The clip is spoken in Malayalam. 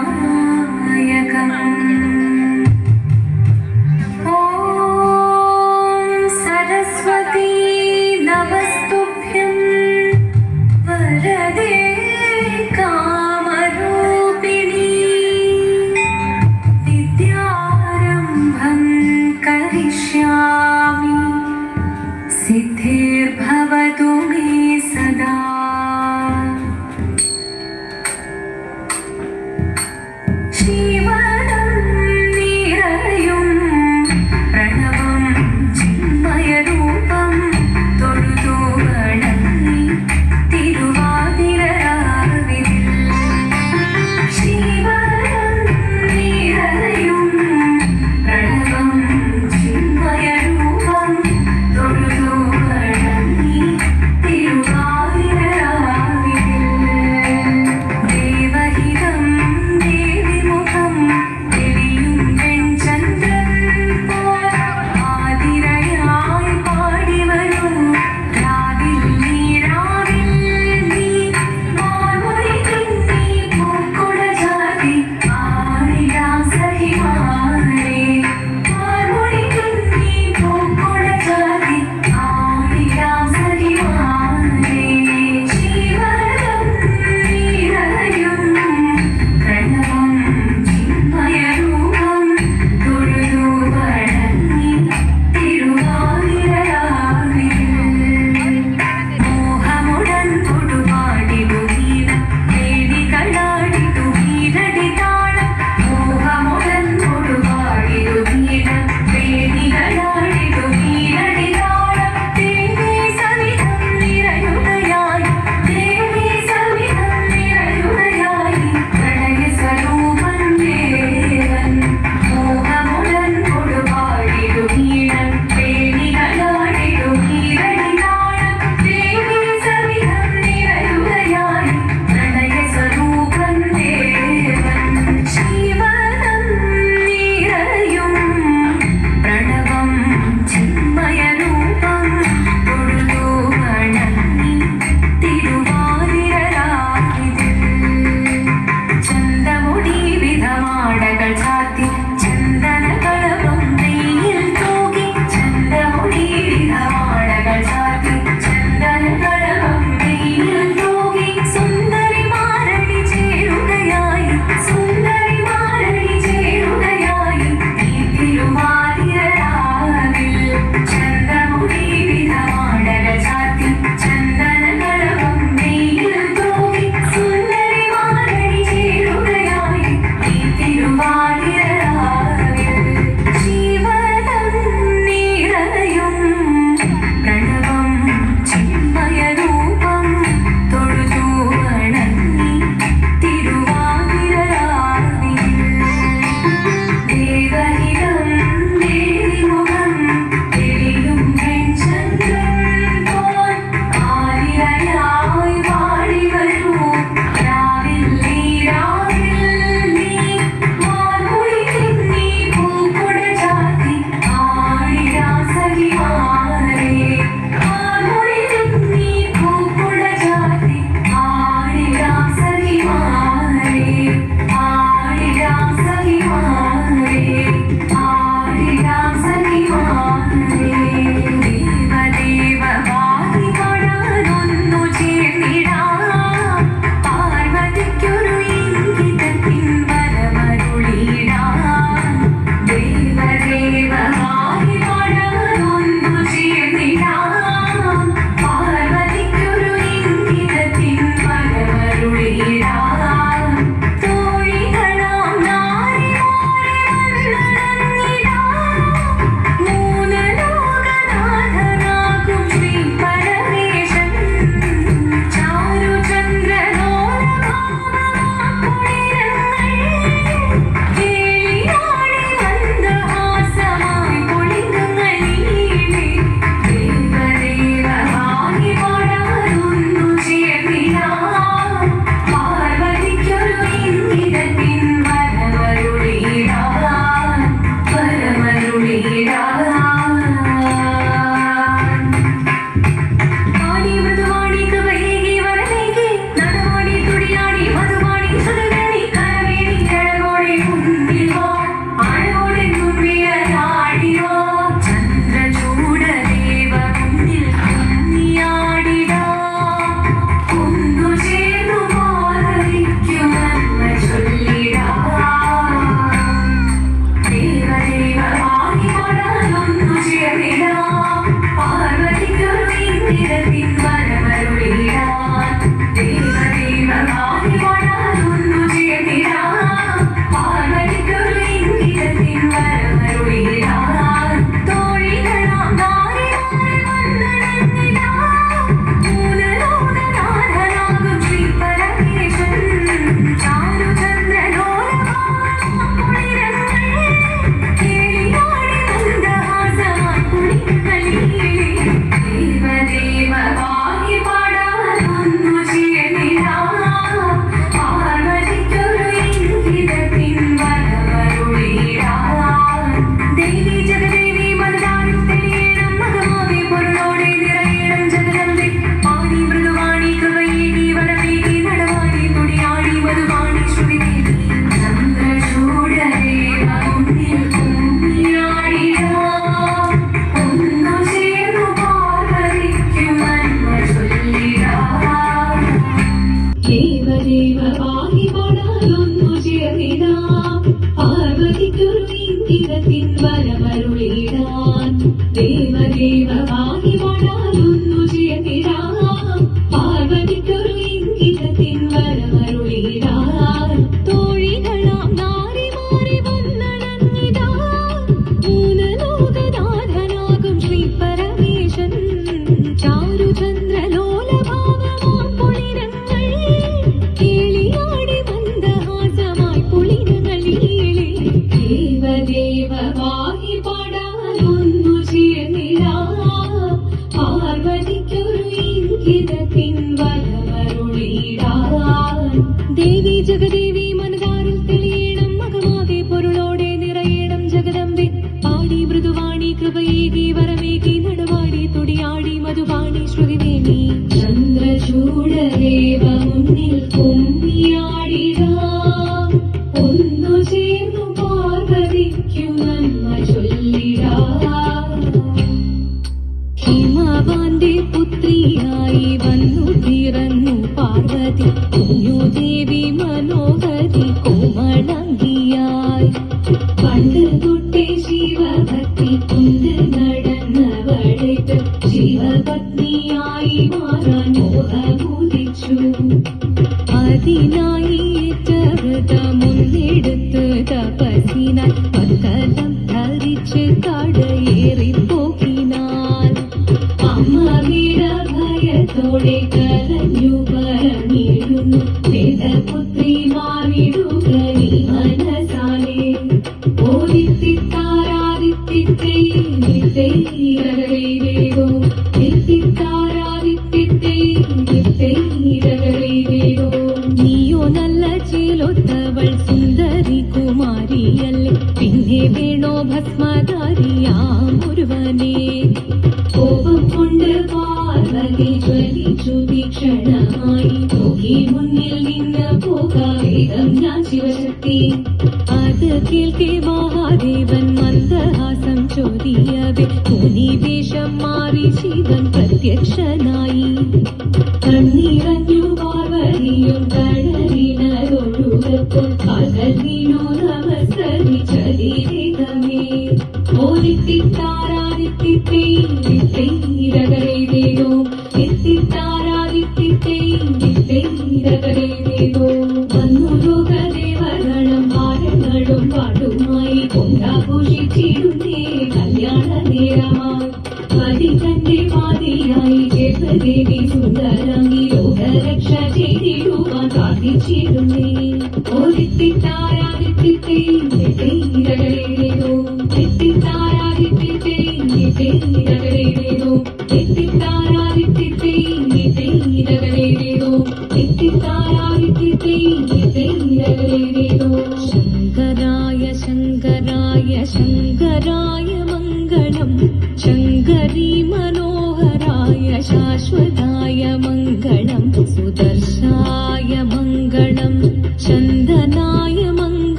Oh. ദേവി ജഗതി ദൈവപത്നിയായി മാറാൻ മോഹമോദിച്ചു അതിനായി ഏറ്റവൃതമൊന്നെടുത്ത് തപസിനാൽ മക്കളം ധരിച്ച് കടയേറിപ്പോക്കിനാൽ അമ്മ വീട ഭയത്തോടെ കരഞ്ഞു പറഞ്ഞിരുന്നു വീണോ ഭസ്മധാരിയാം ഒരുവനെ കോപം കൊണ്ട് പാർവതി ജ്വലിച്ചു തീക്ഷണമായി. നോക്കി മുന്നിൽ നിന്ന് പോകാവേദം ഞാ ശിവശക്തി. അത് കേൾക്കെ മഹാദേവൻ മന്ദഹാസം ചോദിയവേ. മുനി വേഷം മാറി ശിവൻ പ്രത്യക്ഷ